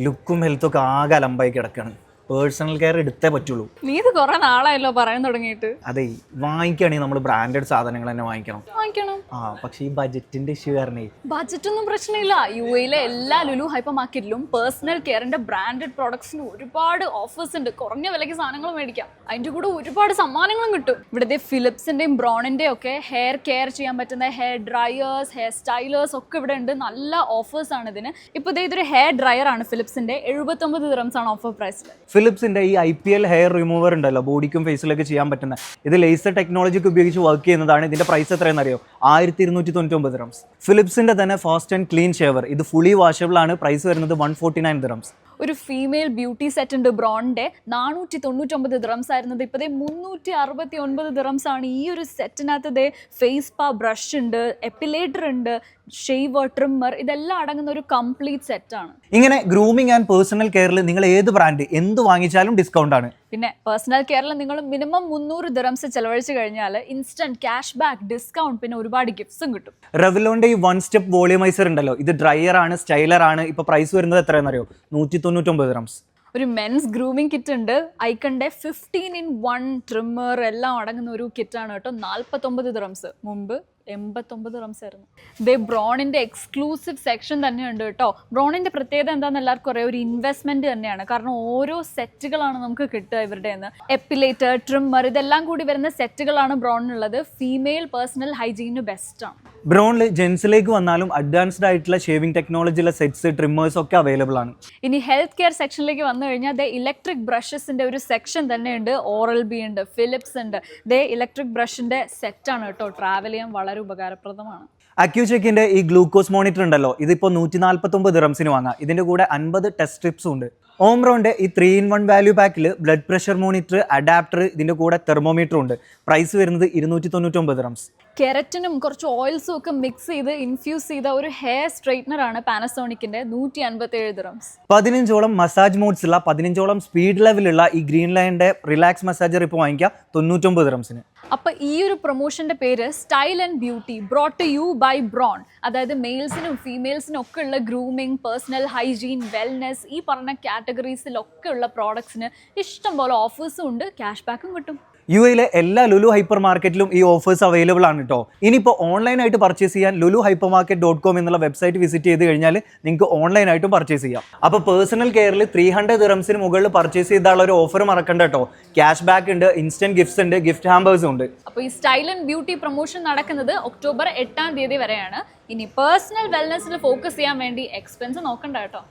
ലുക്കും ഹെൽത്തും ഒക്കെ ആകെ അലമ്പായി കിടക്കാണ്. പേഴ്സണൽ കെയർ എടുത്തേ പറ്റുള്ളൂ. നീ ഇത് കുറെ നാളായല്ലോ പറയാൻ തുടങ്ങിയിട്ട്. അതെ വാങ്ങിക്കുകയാണെങ്കിൽ നമ്മൾ ബ്രാൻഡഡ് സാധനങ്ങൾ തന്നെ വാങ്ങിക്കണം. വാങ്ങിക്കണം. ആ പക്ഷേ ഈ ബജറ്റിന്റെ ഇഷ്യൂ കാരണേ. ബജറ്റ് ഒന്നും പ്രശ്നമില്ല യു എയിലെ എല്ലാ ലുലു ഹൈപ്പർ മാർക്കറ്റിലും പേഴ്സണൽ കെയറിന്റെ ബ്രാൻഡഡ് പ്രോഡക്ട്സിന് ഒരുപാട് ഓഫേഴ്സ് ഉണ്ട്. കുറഞ്ഞ വിലയ്ക്ക് സാധനങ്ങൾ മേടിക്കാം. അതിന്റെ കൂടെ ഒരുപാട് സമ്മാനങ്ങളും കിട്ടും. ഇവിടുത്തെ ഫിലിപ്സിന്റെയും ബ്രോണിന്റെയും ഒക്കെ ഹെയർ കെയർ ചെയ്യാൻ പറ്റുന്ന ഹെയർ ഡ്രയേഴ്സ് ഹെയർ സ്റ്റൈലേഴ്സ് ഒക്കെ ഇവിടെ ഉണ്ട്. നല്ല ഓഫേഴ്സ് ആണ് ഇതിന്. ഇപ്പോൾ ദേ ഇതൊരു ഹെയർ ഡ്രയർ ആണ് ഫിലിപ്സിന്റെ എഴുപത്തൊമ്പത് ദിറംസ് ആണ് ഓഫർ പ്രൈസിൽ ഫിലിപ്സിന്റെ ഈ I P L hair remover ഉണ്ടല്ലോ. ബോഡിക്കും ഫേസിലൊക്കെ ചെയ്യാൻ പറ്റുന്ന. ഇത് ലേസർ ടെക്നോളജിക്ക് ഉപയോഗിച്ച് വർക്ക് ചെയ്യുന്നതാണ്. ഇതിന്റെ പ്രൈസ് എത്രയെന്ന് അറിയോ ആയിരത്തി ഇരുന്നൂറ്റി തൊണ്ണൂറ്റി ഒമ്പത് ദിറംസ് ഫിലിപ്സിന്റെ തന്നെ ഫാസ്റ്റ് ആൻഡ് ക്ലീൻ ഷേവർ ഇത് ഫുള്ളി വാഷബിൾ ആണ്. പ്രൈസ് വരുന്നത് വൺ ഫോർട്ടി നയൻ ദ്രംസ് ഒരു ഫീമെയിൽ ബ്യൂട്ടി സെറ്റ് ഉണ്ട് ബ്രോണിന്റെ. നാനൂറ്റി തൊണ്ണൂറ്റൊമ്പത് ദ്രംസ് ആയിരുന്നത്. ഇപ്പതേ മുന്നൂറ്റി അറുപത്തി ഒൻപത് ദ്രംസ് ആണ് ഈ ഒരു സെറ്റിനകത്ത് ദേ ഫേസ് പാ ബ്രഷ് ഉണ്ട് എപ്പിലേറ്റർ ഉണ്ട് ഷെയ്വർ ട്രിമ്മർ ഇതെല്ലാം അടങ്ങുന്ന ഒരു കംപ്ലീറ്റ് സെറ്റ് ആണ്. ഇങ്ങനെ ഗ്രൂമിംഗ് ആൻഡ് പേഴ്സണൽ കെയറിൽ നിങ്ങൾ ഏത് ബ്രാൻഡ് എന്ത് വാങ്ങിച്ചാലും ഡിസ്കൗണ്ട് ആണ്. പിന്നെ പേഴ്സണൽ കെയറിൽ നിങ്ങൾ മിനിമം മുന്നൂറ് ദിറംസ് ചെലവഴിച്ചു കഴിഞ്ഞാൽ ഇൻസ്റ്റന്റ് ക്യാഷ് ബാക്ക് ഡിസ്കൗണ്ട് പിന്നെ ഒരുപാട് ഗിഫ്റ്റ്സും കിട്ടും. റെവലോന്റെ ഈ വൺ സ്റ്റെപ്പ് വോളിയമൈസർ ഉണ്ടല്ലോ ഇത് ഡ്രയർ ആണ് സ്റ്റൈലർ ആണ് ഇപ്പൊ പ്രൈസ് വരുന്നത് എത്രയെന്നറിയോ നൂറ്റി തൊണ്ണൂറ്റൊമ്പത് ദിറംസ് ഒരു മെൻസ് ഗ്രൂമിംഗ് കിറ്റ് ഉണ്ട് ഐക്കണ്ടെ ഫിഫ്റ്റീൻ ഇൻ വൺ ട്രിമ്മർ എല്ലാം അടങ്ങുന്ന ഒരു കിറ്റാണ് കേട്ടോ നാൽപ്പത്തൊമ്പത് ദിറംസ് മുമ്പ്. എൺപത്തൊമ്പത് റംസ് ആയിരുന്നു. ദേ ബ്രോണിന്റെ എക്സ്ക്ലൂസീവ് സെക്ഷൻ തന്നെയുണ്ട് കേട്ടോ. ബ്രോണിന്റെ പ്രത്യേകത എന്താണെന്ന് എല്ലാവർക്കും അറിയാം. ഒരു ഇൻവെസ്റ്റ്മെന്റ് തന്നെയാണ്. കാരണം ഓരോ സെറ്റുകളാണ് നമുക്ക് കിട്ടുക ഇവരുടെ നിന്ന് എപ്പിലേറ്റർ ട്രിമ്മർ ഇതെല്ലാം കൂടി വരുന്ന സെറ്റുകളാണ് ബ്രോണിനുള്ളത്. ഫീമെയിൽ പേഴ്സണൽ ഹൈജീനിന് ബെസ്റ്റാണ് ബ്രോണിൽ ജെൻസിലേക്ക് വന്നാലും അഡ്വാൻസ്ഡ് ആയിട്ടുള്ള ഷേവിംഗ് ടെക്നോളജിയിലെ സെറ്റ്സ് ട്രിമ്മേഴ്സ് ഒക്കെ അവൈലബിൾ ആണ്. ഇനി ഹെൽത്ത് കെയർ സെക്ഷനിലേക്ക് വന്നു കഴിഞ്ഞാൽ ദേ ഇലക്ട്രിക് ബ്രഷസിന്റെ ഒരു സെക്ഷൻ തന്നെ ഉണ്ട്. ഓറൽ ബി ഉണ്ട് ഫിലിപ്സ് ഉണ്ട്. ദേ ഇലക്ട്രിക് ബ്രഷിന്റെ സെറ്റാണ് കേട്ടോ. ട്രാവൽ ചെയ്യാൻ വളരെ ഉപകാരപ്രദമാണ്. അക്യൂചെക്കിന്റെ ഈ ഗ്ലൂക്കോസ് മോണിറ്റർ ഉണ്ടല്ലോ ഇതിപ്പോ നൂറ്റി നാൽപ്പത്തൊമ്പത് റംസിന് വാങ്ങാം. ഇതിന്റെ കൂടെ അൻപത് ടെസ്റ്റ് സ്ട്രിപ്സും ഉണ്ട്. ഓംറോന്റെ ഈ ത്രീ ഇൻ വൺ വാല്യൂ പാക്കിൽ ബ്ലഡ് പ്രഷർ മോണിറ്റർ അഡാപ്റ്റർ ഇതിന്റെ കൂടെ തെർമോമീറ്റർ ഉണ്ട്. പ്രൈസ് വരുന്നത് ഇരുന്നൂറ്റി തൊണ്ണൂറ്റൊമ്പത് റംസ് കെരറ്റിനും കുറച്ച് ഓയിൽസും ഒക്കെ മിക്സ് ചെയ്ത് ഇൻഫ്യൂസ് ചെയ്ത ഒരു ഹെയർ സ്ട്രൈറ്റ്നർ ആണ് പാനസോണിക്കിന്റെ നൂറ്റി അൻപത്തി ഏഴ് ദിറംസ് പതിനഞ്ചോളം മസാജ് മോഡ്സ് ഉള്ള പതിനഞ്ചോളം സ്പീഡ് ലെവലുള്ള ഈ ഗ്രീൻ ലൈന്റെ റിലാക്സ് മസാജർ ഇപ്പോൾ വാങ്ങിക്കാം തൊണ്ണൂറ്റൊമ്പത് ദ്രംസിന് അപ്പൊ ഈ ഒരു പ്രൊമോഷന്റെ പേര് style and beauty brought to you by Braun അതായത് മെയിൽസിനും ഫീമെയിൽസിനും ഒക്കെ ഉള്ള ഗ്രൂമിംഗ് പേഴ്സണൽ ഹൈജീൻ വെൽനെസ് ഈ പറഞ്ഞ കാറ്റഗറീസിലൊക്കെ ഉള്ള പ്രോഡക്ട്സിന് ഇഷ്ടംപോലെ ഓഫേഴ്സും ഉണ്ട് ക്യാഷ് ബാക്കും കിട്ടും. യു എയിലെ എല്ലാ ലുലു ഹൈപ്പർ മാർക്കറ്റിലും ഈ ഓഫേഴ്സ് അവൈലബിൾ കേട്ടോ ഇനിയിപ്പോൾ ഓൺലൈനായിട്ട് പർച്ചേസ് ചെയ്യാൻ Lulu hyper market dot com എന്നുള്ള വെബ്സൈറ്റ് വിസിറ്റ് ചെയ്ത് കഴിഞ്ഞാൽ നിങ്ങൾക്ക് ഓൺലൈനായിട്ടും പർച്ചേസ് ചെയ്യാം. അപ്പോൾ പേഴ്സണൽ കെയറിൽ ത്രീ ഹൺഡ്രഡ് ദിറംസിന് മുകളിൽ പർച്ചേസ് ചെയ്താലുള്ള ഒരു ഓഫർ മറക്കണ്ട കേട്ടോ ക്യാഷ് ബാക്ക് ഉണ്ട് ഇൻസ്റ്റന്റ് ഗിഫ്റ്റ്സ് ഉണ്ട് ഗിഫ്റ്റ് ഹാമ്പേഴ്സും ഉണ്ട്. അപ്പോൾ ഈ സ്റ്റൈൽ ആൻഡ് ബ്യൂട്ടി പ്രൊമോഷൻ നടക്കുന്നത് ഒക്ടോബർ എട്ടാം തീയതി വരെയാണ്. ഇനി പേഴ്സണൽ വെൽനെസ്സിൽ ഫോക്കസ് ചെയ്യാൻ വേണ്ടി എക്സ്പെൻസ് നോക്കണ്ട കേട്ടോ